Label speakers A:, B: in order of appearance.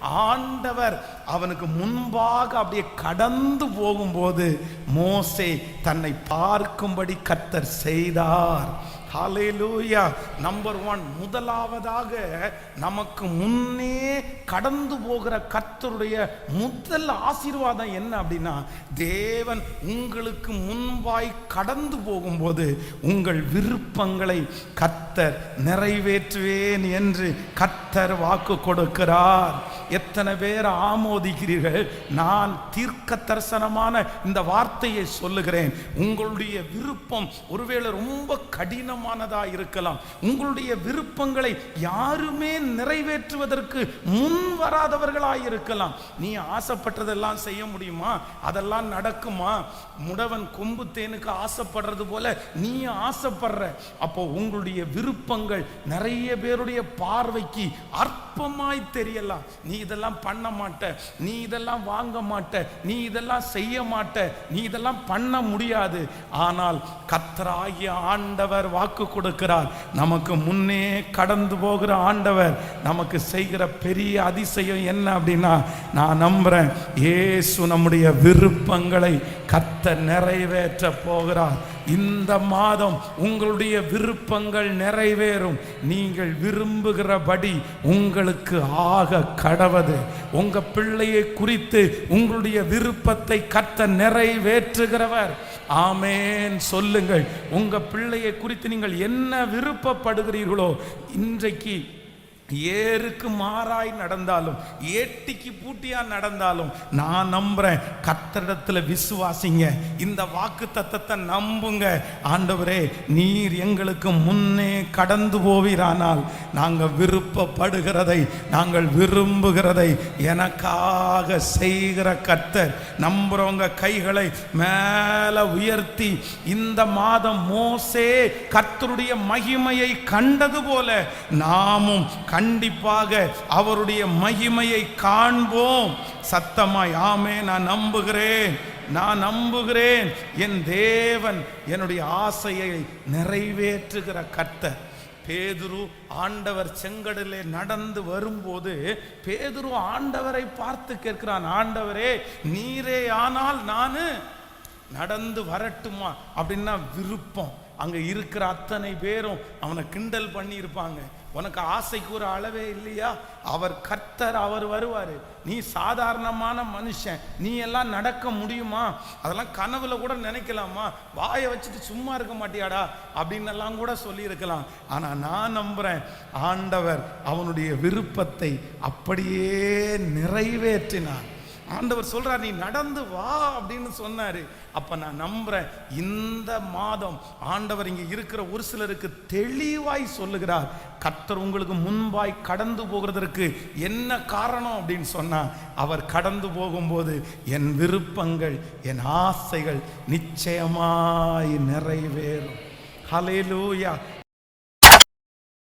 A: ஆண்டவர் அவனுக்கு முன்பாக அப்படியே கடந்து போகும்போது மோசே தன்னை பார்க்கும்படி கத்தர் செய்தார். ஹலேலூயா நம்பர் ஒன் முதலாவதாக நமக்கு முன்னே கடந்து போகிற கர்த்தருடைய முதல் ஆசீர்வாதம் என்ன அப்படின்னா தேவன் உங்களுக்கு முன்பாய் கடந்து போகும்போது உங்கள் விருப்பங்களை கர்த்தர் நிறைவேற்றுவேன் என்று கர்த்தர் வாக்கு கொடுக்கிறார். எத்தனை பேர் ஆமோதிக்கிறீர்கள்? நான் தீர்க்க தரிசனமான இந்த வார்த்தையை சொல்லுகிறேன். உங்களுடைய விருப்பம் ஒருவேளை ரொம்ப கடினம் கடினமானதா இருக்கலாம். உங்களுடைய விருப்பங்களை யாருமே நிறைவேற்றுவதற்கு முன் வராதவர்களாக இருக்கலாம். நீ ஆசைப்பட்டதெல்லாம் செய்ய முடியுமா? அதெல்லாம் நடக்குமா? முடவன் கொம்பு தேனுக்கு ஆசைப்படுறது போல நீ ஆசைப்படுற. அப்போ உங்களுடைய விருப்பங்கள் நிறைய பேருடைய பார்வைக்கு அற்பமாய் தெரியலாம். நீ இதெல்லாம் பண்ண மாட்ட. நீ இதெல்லாம் வாங்க மாட்ட. நீ இதெல்லாம் செய்ய மாட்ட. நீ இதெல்லாம் பண்ண முடியாது. ஆனால் கத்தராகிய ஆண்டவர் வாக்கு கொடுக்கிறார். நமக்கு முன்னே கடந்து போகிற ஆண்டவர் நமக்கு செய்கிற பெரிய அதிசயம் என்ன அப்படின்னா நான் நம்புறேன் இயேசு நம்முடைய விருப்பங்களை கத்த நிறைவேற்ற போகிறார். இந்த மாதம் உங்களுடைய விருப்பங்கள் நிறைவேறும். நீங்கள் விரும்புகிறபடி உங்களுக்கு ஆக கடவது உங்க பிள்ளையை குறித்து உங்களுடைய விருப்பத்தை கத்த நிறைவேற்றுகிறவர். ஆமேன். சொல்லுங்கள். உங்க பிள்ளையை குறித்து நீங்கள் என்ன விருப்பப்படுகிறீர்களோ இன்றைக்கு ஏருக்கு மாறாய் நடந்தாலும் ஏட்டிக்கு பூட்டியா நடந்தாலும் நான் நம்புறேன் கத்தடத்துல விசுவாசிங்க. இந்த வாக்கு தத்தத்தை நம்புங்க. ஆண்டவரே நீர் எங்களுக்கு முன்னே கடந்து போவீரானால் நாங்கள் விருப்பப்படுகிறதை நாங்கள் விரும்புகிறதை எனக்காக செய்கிற கர்த்தர். நம்புறவங்க கைகளை மேல உயர்த்தி இந்த மாதம் மோசே கர்த்தருடைய மகிமையை கண்டது போல நாமும் கண்டிப்பாக அவருடைய மகிமையை காண்போம். சத்தமாய் ஆமே நான் நம்புகிறேன் நான் நம்புகிறேன். என் தேவன் என்னுடைய ஆசையை நிறைவேற்றுகிற கர்த்தர். பேதுரு ஆண்டவர் செங்கடலே நடந்து வரும்போது பேதுரு ஆண்டவரை பார்த்து கேட்கிறான் ஆண்டவரே நீரே ஆனால் நான் நடந்து வரட்டுமா? அப்படின்னா விருப்பம். அங்கே இருக்கிற அத்தனை பேரும் அவனை கிண்டல் பண்ணியிருப்பாங்க. உனக்கு ஆசைக்கு ஒரு அளவே இல்லையா? அவர் கர்த்தர் அவர் வருவார். நீ சாதாரணமான மனுஷன். நீ எல்லாம் நடக்க முடியுமா? அதெல்லாம் கனவுல கூட நினைக்கலாமா? வாயை வச்சுட்டு சும்மா இருக்க மாட்டியாடா? அப்படின்னு எல்லாம் கூட சொல்லியிருக்கலாம். ஆனால் நான் நம்புறேன் ஆண்டவர் அவனுடைய விருப்பத்தை அப்படியே நிறைவேற்றினான் ஆண்டவர் சொல்றார் நீ நடந்து வா அப்படின்னு சொன்னாரு. அப்ப நான் நம்புறேன் இந்த மாதம் ஆண்டவர் இங்க இருக்கிற ஒரு சிலருக்கு தெளிவாய் சொல்லுகிறார் கர்த்தர் உங்களுக்கு முன்பாய் கடந்து போகிறதற்கு என்ன காரணம்? அப்படின்னு சொன்னா அவர் கடந்து போகும்போது என் விருப்பங்கள் என் ஆசைகள் நிச்சயமாய் நிறைவேறும். ஹலேலூயா